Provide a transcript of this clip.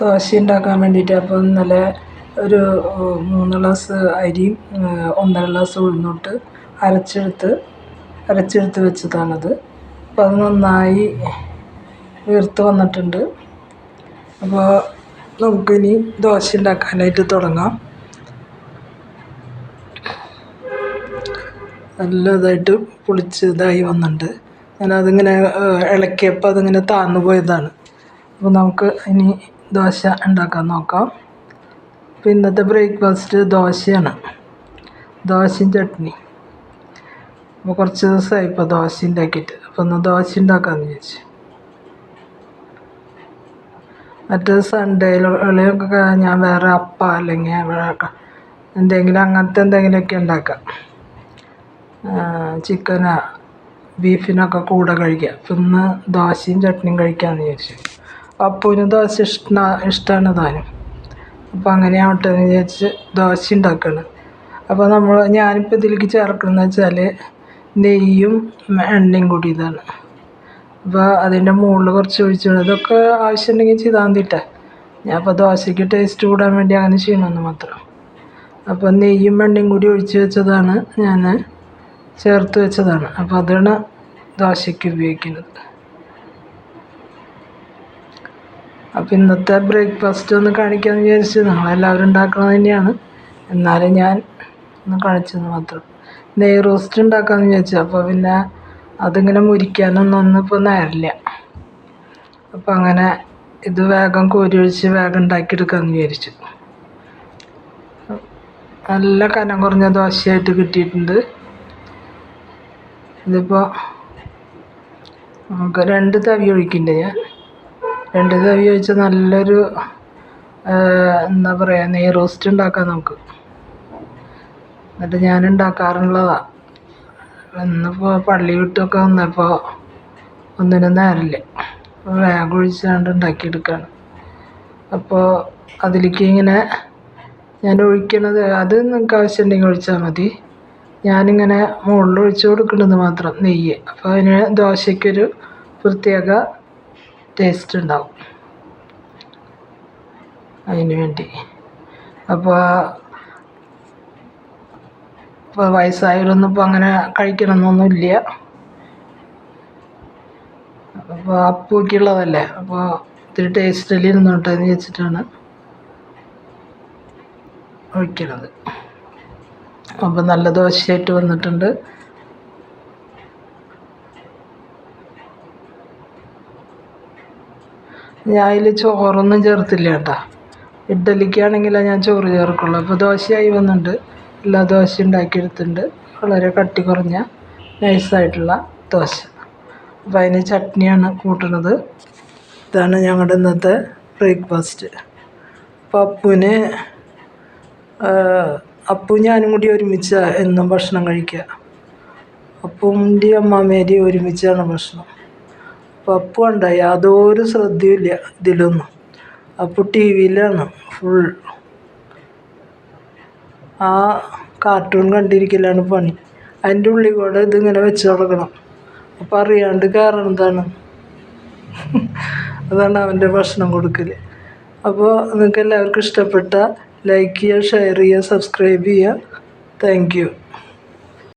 ദോശ ഉണ്ടാക്കാൻ വേണ്ടിയിട്ട് അപ്പോൾ ഇന്നലെ ഒരു മൂന്ന് ഗ്ലാസ് അരിയും ഒന്നര ഗ്ലാസ് ഉഴുന്നിട്ട് അരച്ചെടുത്ത് അരച്ചെടുത്ത് വെച്ചതാണത്. അപ്പോൾ അത് നന്നായി വീർത്ത് വന്നിട്ടുണ്ട്. അപ്പോൾ നമുക്കിനി ദോശ ഉണ്ടാക്കാനായിട്ട് തുടങ്ങാം. നല്ലതായിട്ട് ഇതായിട്ട് പൊളിച്ച് ഇതായി വന്നിട്ടുണ്ട്. ഞാനതിങ്ങനെ ഇളക്കിയപ്പോൾ അതിങ്ങനെ താന്നു പോയതാണ്. അപ്പോൾ നമുക്ക് ഇനി ദോശ ഉണ്ടാക്കാൻ നോക്കാം. അപ്പോൾ ഇന്നത്തെ ബ്രേക്ക്ഫാസ്റ്റ് ദോശയാണ്. ദോശയും ചട്നി അപ്പോൾ കുറച്ച് ദിവസമായി ഇപ്പോൾ ദോശ ഉണ്ടാക്കിയിട്ട്. അപ്പോൾ ഒന്ന് ദോശ ഉണ്ടാക്കാമെന്ന് വിചാരിച്ചു. മറ്റേ സൺഡേയിലൊക്കെ ഞാൻ വേറെ അപ്പ അല്ലെങ്കിൽ എന്തെങ്കിലും അങ്ങനത്തെ എന്തെങ്കിലുമൊക്കെ ഉണ്ടാക്കാം. ചിക്കനോ ബീഫിനൊക്കെ കൂടെ കഴിക്കുക അപ്പം ഇന്ന് ദോശയും ചട്നിയും കഴിക്കാമെന്ന് വിചാരിച്ചു. അപ്പുവിന് ദോശ ഇഷ്ട ഇഷ്ടമാണ് താനും. അപ്പോൾ അങ്ങനെ ആവട്ടെ എന്ന് വിചാരിച്ച് ദോശ ഉണ്ടാക്കുകയാണ് അപ്പോൾ നമ്മൾ ഞാനിപ്പോൾ ഇതിലേക്ക് ചേർക്കുന്നത് വെച്ചാൽ നെയ്യും എണ്ണയും കൂടി ഇതാണ് അപ്പോൾ അതിന്റെ മുകളിൽ കുറച്ച് ഒഴിച്ചു ഇതൊക്കെ ആവശ്യമുണ്ടെങ്കിൽ ചെയ്താൽ മതിട്ടെ. ഞാൻ അപ്പോൾ ദോശയ്ക്ക് ടേസ്റ്റ് കൂടാൻ വേണ്ടി അങ്ങനെ ചെയ്യണമെന്ന് മാത്രം. അപ്പോൾ നെയ്യും എണ്ണയും കൂടി ഒഴിച്ച് വെച്ചതാണ് ഞാൻ ചേർത്ത് വെച്ചതാണ്. അപ്പോൾ അതാണ് ദോശയ്ക്ക് ഉപയോഗിക്കുന്നത്. അപ്പോൾ ഇന്നത്തെ ബ്രേക്ക്ഫാസ്റ്റ് ഒന്ന് കാണിക്കാമെന്ന് വിചാരിച്ചു നിങ്ങളെല്ലാവരും ഉണ്ടാക്കുന്നത് തന്നെയാണ്. എന്നാലും ഞാൻ ഒന്ന് കാണിച്ചെന്ന് മാത്രം. നെയ് റോസ്റ്റ് ഉണ്ടാക്കാമെന്ന് വിചാരിച്ചു. അപ്പോൾ പിന്നെ അതിങ്ങനെ മുരിക്കാനൊന്നും ഒന്നും ഇപ്പോൾ നേരില്ല. അപ്പോൾ അങ്ങനെ ഇത് വേഗം കോരി ഒഴിച്ച് വേഗം ഉണ്ടാക്കിയെടുക്കാമെന്ന് വിചാരിച്ചു. നല്ല കനം കുറഞ്ഞ ദോശയായിട്ട് കിട്ടിയിട്ടുണ്ട്. ഇതിപ്പോൾ നമുക്ക് രണ്ട് തവി ഒഴിക്കുന്നുണ്ട് ഞാൻ? രണ്ട് തവി ഒഴിച്ച് നല്ലൊരു എന്താ പറയുക നെയ് റോസ്റ്റ് ഉണ്ടാക്കാം നമുക്ക്. എന്നിട്ട് ഞാൻ ഉണ്ടാക്കാറുള്ളതാണ് ഇന്നിപ്പോൾ പള്ളി വിട്ടൊക്കെ വന്നപ്പോൾ ഒന്നിനും നേരമില്ല അപ്പോൾ വേഗം ഒഴിച്ചാണ്ട് ഉണ്ടാക്കിയെടുക്കുകയാണ് അപ്പോൾ അതിലേക്ക് ഇങ്ങനെ ഞാൻ ഒഴിക്കണത് അത് നിങ്ങൾക്ക് ആവശ്യമുണ്ടെങ്കിൽ ഒഴിച്ചാൽ മതി. ഞാനിങ്ങനെ മുകളിൽ ഒഴിച്ച് കൊടുക്കുന്നത് മാത്രം നെയ്യ്. അപ്പോൾ അതിന് ദോശയ്ക്കൊരു പ്രത്യേക ടേസ്റ്റ് ഉണ്ടാവും. അതിന് വേണ്ടി. അപ്പോൾ ഇപ്പോൾ വയസ്സായവരൊന്നും ഇപ്പോൾ അങ്ങനെ കഴിക്കണമെന്നൊന്നുമില്ല അപ്പോൾ അപ്പൂക്കുള്ളതല്ലേ അപ്പോൾ ഇത്തിരി ടേസ്റ്റിൽ ഇരുന്നോട്ടെ എന്ന് വെച്ചിട്ടാണ് ഒഴിക്കണത്. അപ്പോൾ നല്ല ദോശയായിട്ട് വന്നിട്ടുണ്ട്. ഞാൻ അതിൽ ചോറൊന്നും ചേർത്തില്ല കേട്ടോ. ഇഡ്ഡലിക്കാണെങ്കിലാണ് ഞാൻ ചോറ് ചേർക്കുള്ളൂ. അപ്പോൾ ദോശയായി വന്നിട്ടുണ്ട്. എല്ലാ ദോശ ഉണ്ടാക്കിയെടുത്തിട്ടുണ്ട്. വളരെ കട്ടി കുറഞ്ഞ നൈസായിട്ടുള്ള ദോശ. അപ്പോൾ അതിന് ചട്നിയാണ് കൂട്ടുന്നത്. ഇതാണ് ഞങ്ങളുടെ ഇന്നത്തെ ബ്രേക്ക്ഫാസ്റ്റ്. അപ്പോൾ അപ്പുവിന് അപ്പു ഞാനും കൂടി ഒരുമിച്ച എന്നും ഭക്ഷണം കഴിക്കുക അപ്പുവിന്റെ അമ്മാമേരി ഒരുമിച്ചാണ് ഭക്ഷണം. ഉണ്ട് യാതൊരു ശ്രദ്ധയുമില്ല ഇതിലൊന്നും. അപ്പു ടി വിയിലാണ് ഫുൾ ആ കാർട്ടൂൺ കണ്ടിരിക്കലാണ് പണി. അതിന്റെ ഉള്ളിൽ കൂടെ ഇതിങ്ങനെ വെച്ച് തുടങ്ങണം അപ്പം അറിയാണ്ട് കയറണതാണ് അതാണ് അവന്റെ ഭക്ഷണം കൊടുക്കൽ അപ്പോൾ നിങ്ങൾക്ക് എല്ലാവർക്കും ഇഷ്ടപ്പെട്ട ലൈക്ക് ചെയ്യുക ഷെയർ ചെയ്യുക സബ്സ്ക്രൈബ് ചെയ്യുക. Thank you